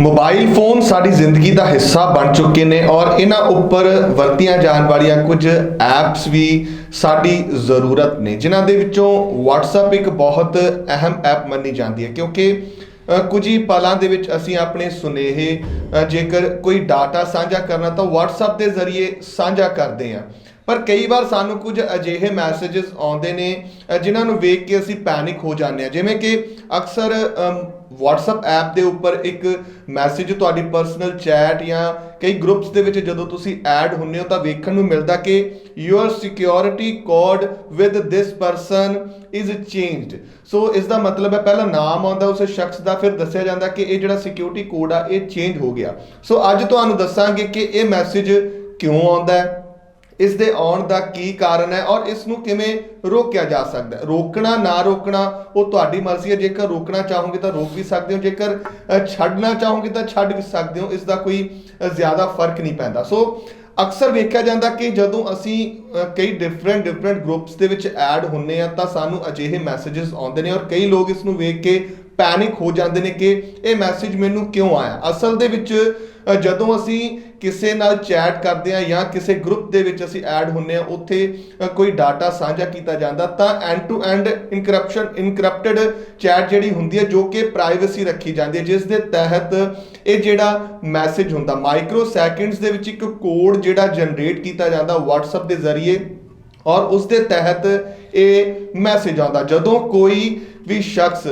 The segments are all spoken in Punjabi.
ਮੋਬਾਈਲ ਫੋਨ ਸਾਡੀ ਜ਼ਿੰਦਗੀ ਦਾ ਹਿੱਸਾ ਬਣ ਚੁੱਕੇ ਨੇ ਔਰ ਇਹਨਾਂ ਉੱਪਰ ਵਰਤੀਆਂ ਜਾਣ ਵਾਲੀਆਂ ਕੁਝ ਐਪਸ ਵੀ ਸਾਡੀ ਜ਼ਰੂਰਤ ਨੇ, ਜਿਨ੍ਹਾਂ ਦੇ ਵਿੱਚੋਂ WhatsApp ਇੱਕ ਬਹੁਤ ਅਹਿਮ ਐਪ ਮੰਨੀ ਜਾਂਦੀ ਹੈ, ਕਿਉਂਕਿ ਕੁਝ ਹੀ ਪਲਾਂ ਦੇ ਵਿੱਚ ਅਸੀਂ ਆਪਣੇ ਸੁਨੇਹੇ ਜੇਕਰ ਕੋਈ ਡਾਟਾ ਸਾਂਝਾ ਕਰਨਾ ਤਾਂ WhatsApp ਦੇ ਜ਼ਰੀਏ ਸਾਂਝਾ ਕਰਦੇ ਹਾਂ। ਪਰ ਕਈ ਵਾਰ ਸਾਨੂੰ ਕੁਝ ਅਜਿਹੇ ਮੈਸੇजेस ਆਉਂਦੇ ਨੇ ਅ, ਜਿਨ੍ਹਾਂ ਨੂੰ ਵੇਖ ਕੇ ਅਸੀਂ ਪੈਨਿਕ ਹੋ ਜਾਂਦੇ ਹਾਂ। ਜਿਵੇਂ ਕਿ ਅਕਸਰ ਅਮ, WhatsApp ਐਪ ਦੇ ਉੱਪਰ ਇੱਕ ਮੈਸੇਜ ਤੁਹਾਡੀ ਪਰਸਨਲ ਚੈਟ ਜਾਂ ਕਈ ਗਰੁੱਪਸ ਦੇ ਵਿੱਚ ਜਦੋਂ ਤੁਸੀਂ ਐਡ ਹੁੰਨੇ ਹੋ ਤਾਂ ਵੇਖਣ ਨੂੰ ਮਿਲਦਾ ਕਿ your security code with this person is changed so ਇਸ ਦਾ ਮਤਲਬ ਹੈ ਪਹਿਲਾਂ ਨਾਮ ਆਉਂਦਾ ਉਸ ਸ਼ਖਸ ਦਾ ਫਿਰ ਦੱਸਿਆ ਜਾਂਦਾ ਕਿ ਇਹ ਜਿਹੜਾ ਸਿਕਿਉਰਿਟੀ ਕੋਡ ਆ ਇਹ ਚੇਂਜ ਹੋ ਗਿਆ। ਸੋ ਅੱਜ ਤੁਹਾਨੂੰ ਦੱਸਾਂਗੇ ਕਿ ਇਹ ਮੈਸੇਜ ਕਿਉਂ ਆਉਂਦਾ ਹੈ। ਇਸ ਦੇ ਆਉਣ ਦਾ ਕੀ ਕਾਰਨ ਹੈ ਔਰ ਇਸ ਨੂੰ ਕਿਵੇਂ ਰੋਕਿਆ ਜਾ ਸਕਦਾ ਹੈ? ਰੋਕਣਾ, ਨਾ ਰੋਕਣਾ, ਉਹ ਤੁਹਾਡੀ ਮਰਜ਼ੀ ਹੈ। ਜੇਕਰ ਰੋਕਣਾ ਚਾਹੋਗੇ ਤਾਂ ਰੋਕ ਵੀ ਸਕਦੇ ਹੋ। ਜੇਕਰ ਛੱਡਣਾ ਚਾਹੋਗੇ ਤਾਂ ਛੱਡ ਵੀ ਸਕਦੇ ਹੋ। ਇਸ ਦਾ ਕੋਈ ਜ਼ਿਆਦਾ ਫ਼ਰਕ ਨਹੀਂ ਪੈਂਦਾ। ਸੋ ਅਕਸਰ ਵੇਖਿਆ ਜਾਂਦਾ ਕਿ ਜਦੋਂ ਅਸੀਂ ਕਈ ਡਿਫਰੈਂਟ ਡਿਫਰੈਂਟ ਗਰੁੱਪਸ ਦੇ ਵਿੱਚ ਐਡ ਹੁੰਨੇ ਆ ਤਾਂ ਸਾਨੂੰ ਅਜਿਹੇ ਮੈਸੇजेस ਆਉਂਦੇ ਨੇ ਔਰ ਕਈ ਲੋਕ ਇਸ ਨੂੰ ਵੇਖ ਕੇ ਪੈਨਿਕ ਹੋ ਜਾਂਦੇ ਨੇ ਕਿ ਇਹ ਮੈਸੇਜ ਮੈਨੂੰ ਕਿਉਂ ਆਇਆ? ਅਸਲ ਦੇ ਵਿੱਚ ਜਦੋਂ ਅਸੀਂ ਕਿਸੇ ਨਾਲ ਚੈਟ ਕਰਦੇ ਆ ਜਾਂ ਕਿਸੇ ਗਰੁੱਪ ਦੇ ਵਿੱਚ ਅਸੀਂ ਐਡ ਹੁੰਨੇ ਆ ਉੱਥੇ ਕੋਈ ਡਾਟਾ ਸਾਂਝਾ ਕੀਤਾ ਜਾਂਦਾ, ਤਾਂ end to end encryption encrypted chat ਜਿਹੜੀ ਹੁੰਦੀ ਹੈ, ਜੋ ਕਿ ਪ੍ਰਾਈਵੇਸੀ ਰੱਖੀ ਜਾਂਦੀ ਹੈ, ਜਿਸ ਦੇ ਤਹਿਤ ਇਹ ਜਿਹੜਾ ਮੈਸੇਜ ਹੁੰਦਾ ਮਾਈਕਰੋ ਸੈਕਿੰਡਸ ਦੇ ਵਿੱਚ ਇੱਕ ਕੋਡ ਜਿਹੜਾ ਜਨਰੇਟ ਕੀਤਾ ਜਾਂਦਾ WhatsApp ਦੇ ਜ਼ਰੀਏ, ਔਰ ਉਸ ਦੇ ਤਹਿਤ ਇਹ ਮੈਸੇਜ ਆਉਂਦਾ। ਜਦੋਂ ਕੋਈ ਵੀ ਸ਼ਖਸ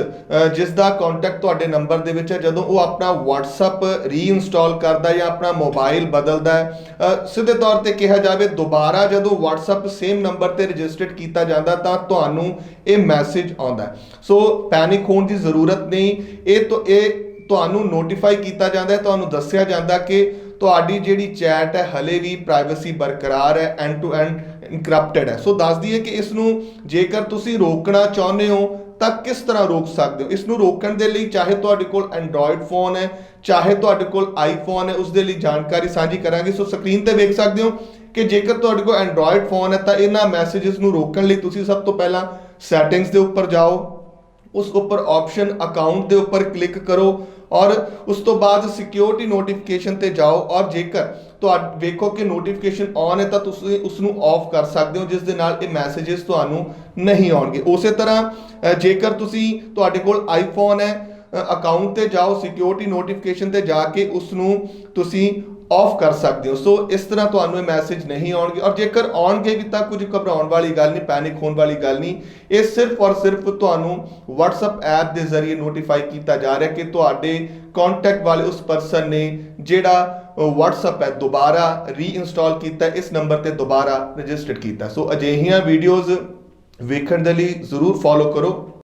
ਜਿਸ ਦਾ ਕੰਟੈਕਟ ਤੁਹਾਡੇ ਨੰਬਰ ਦੇ ਵਿੱਚ ਹੈ, ਜਦੋਂ ਉਹ ਆਪਣਾ WhatsApp ਰੀਇਨਸਟਾਲ ਕਰਦਾ ਜਾਂ ਆਪਣਾ ਮੋਬਾਈਲ ਬਦਲਦਾ ਹੈ ਸਿੱਧੇ ਤੌਰ ਤੇ ਕਿਹਾ ਜਾਵੇ ਦੁਬਾਰਾ ਜਦੋਂ WhatsApp ਸੇਮ ਨੰਬਰ ਤੇ ਰਜਿਸਟਰਡ ਕੀਤਾ ਜਾਂਦਾ ਤਾਂ ਤੁਹਾਨੂੰ ਇਹ ਮੈਸੇਜ ਆਉਂਦਾ ਸੋ ਪੈਨਿਕ ਹੋਣ ਦੀ ਜ਼ਰੂਰਤ ਨਹੀਂ, ਇਹ ਤੋਂ, ਇਹ ਤੁਹਾਨੂੰ ਨੋਟੀਫਾਈ ਕੀਤਾ ਜਾਂਦਾ ਹੈ, ਤੁਹਾਨੂੰ ਦੱਸਿਆ ਜਾਂਦਾ ਕਿ ਤੁਹਾਡੀ ਜਿਹੜੀ ਚੈਟ ਹੈ, ਹਲੇ ਵੀ ਪ੍ਰਾਈਵੇਸੀ ਬਰਕਰਾਰ ਹੈ ਐਂਡ ਟੂ ਐਂਡ ਇਨਕ੍ਰਿਪਟਡ ਹੈ। ਸੋ ਦੱਸਦੀ ਹੈ ਕਿ ਇਸ ਨੂੰ ਜੇਕਰ ਤੁਸੀਂ ਰੋਕਣਾ ਚਾਹੁੰਦੇ ਹੋ ਤਾਂ ਕਿਸ ਤਰ੍ਹਾਂ ਰੋਕ ਸਕਦੇ ਹੋ? ਇਸ ਨੂੰ ਰੋਕਣ ਦੇ ਲਈ ਚਾਹੇ ਤੁਹਾਡੇ ਕੋਲ ਐਂਡਰੋਇਡ ਫੋਨ ਹੈ, ਚਾਹੇ ਤੁਹਾਡੇ ਕੋਲ ਆਈਫੋਨ ਹੈ ਉਸ ਦੇ ਲਈ ਜਾਣਕਾਰੀ ਸਾਂਝੀ ਕਰਾਂਗੇ। ਸੋ ਸਕਰੀਨ ਤੇ ਵੇਖ ਸਕਦੇ ਹੋ ਕਿ ਜੇਕਰ ਤੁਹਾਡੇ ਕੋਲ ਐਂਡਰੋਇਡ ਫੋਨ ਹੈ, ਤਾਂ ਇਹਨਾਂ ਮੈਸੇजेस ਨੂੰ ਰੋਕਣ ਲਈ ਤੁਸੀਂ ਸਭ ਤੋਂ ਪਹਿਲਾਂ ਸੈਟਿੰਗਸ ਦੇ ਉੱਪਰ ਜਾਓ। ਉਸ ਉੱਪਰ ਆਪਸ਼ਨ ਅਕਾਊਂਟ ਦੇ ਉੱਪਰ ਕਲਿੱਕ ਕਰੋ ਔਰ ਉਸ ਤੋਂ ਬਾਅਦ ਸਿਕਿਉਰਿਟੀ ਨੋਟੀਫਿਕੇਸ਼ਨ ਤੇ ਜਾਓ ਔਰ ਜੇਕਰ ਤੁਹਾਡ ਵੇਖੋ ਕਿ ਨੋਟੀਫਿਕੇਸ਼ਨ ਔਨ ਹੈ ਤਾਂ ਤੁਸੀਂ ਉਸ ਨੂੰ ਆਫ ਕਰ ਸਕਦੇ ਹੋ, ਜਿਸ ਦੇ ਨਾਲ ਇਹ ਮੈਸੇजेस ਤੁਹਾਨੂੰ ਨਹੀਂ ਆਉਣਗੇ। ਉਸੇ ਤਰ੍ਹਾਂ ਜੇਕਰ ਤੁਸੀਂ ਤੁਹਾਡੇ ਕੋਲ ਆਈਫੋਨ ਹੈ ਅਕਾਊਂਟ ਤੇ ਜਾਓ ਸਿਕਿਉਰਿਟੀ ਨੋਟੀਫਿਕੇਸ਼ਨ ਤੇ ਜਾ ਕੇ ਉਸ ਨੂੰ ਤੁਸੀਂ ਆਫ ਕਰ ਸਕਦੇ ਹੋ। ਸੋ ਇਸ ਤਰ੍ਹਾਂ ਤੁਹਾਨੂੰ ਇਹ ਮੈਸੇਜ ਨਹੀਂ ਆਉਣਗੇ। ਔਰ ਜੇਕਰ ਆਉਣਗੇ ਵੀ ਤਾਂ ਕੁਝ ਘਬਰਾਉਣ ਵਾਲੀ ਗੱਲ ਨਹੀਂ ਪੈਨਿਕ ਹੋਣ ਵਾਲੀ ਗੱਲ ਨਹੀਂ। ਇਹ ਸਿਰਫ ਔਰ ਸਿਰਫ ਤੁਹਾਨੂੰ WhatsApp ਐਪ ਦੇ ਜ਼ਰੀਏ ਨੋਟੀਫਾਈ ਕੀਤਾ ਜਾ ਰਿਹਾ ਕਿ ਤੁਹਾਡੇ ਕੰਟੈਕਟ ਵਾਲੇ ਉਸ ਪਰਸਨ ਨੇ ਜਿਹੜਾ ਅ, WhatsApp ਹੈ ਦੁਬਾਰਾ ਰੀਇੰਸਟਾਲ ਕੀਤਾ ਇਸ ਨੰਬਰ ਤੇ ਦੁਬਾਰਾ ਰਜਿਸਟਰਡ ਕੀਤਾ। ਸੋ ਅਜਿਹੀਆਂ ਵੀਡੀਓਜ਼ ਵੇਖਣ ਦੇ ਲਈ ਜ਼ਰੂਰ ਫੋਲੋ ਕਰੋ।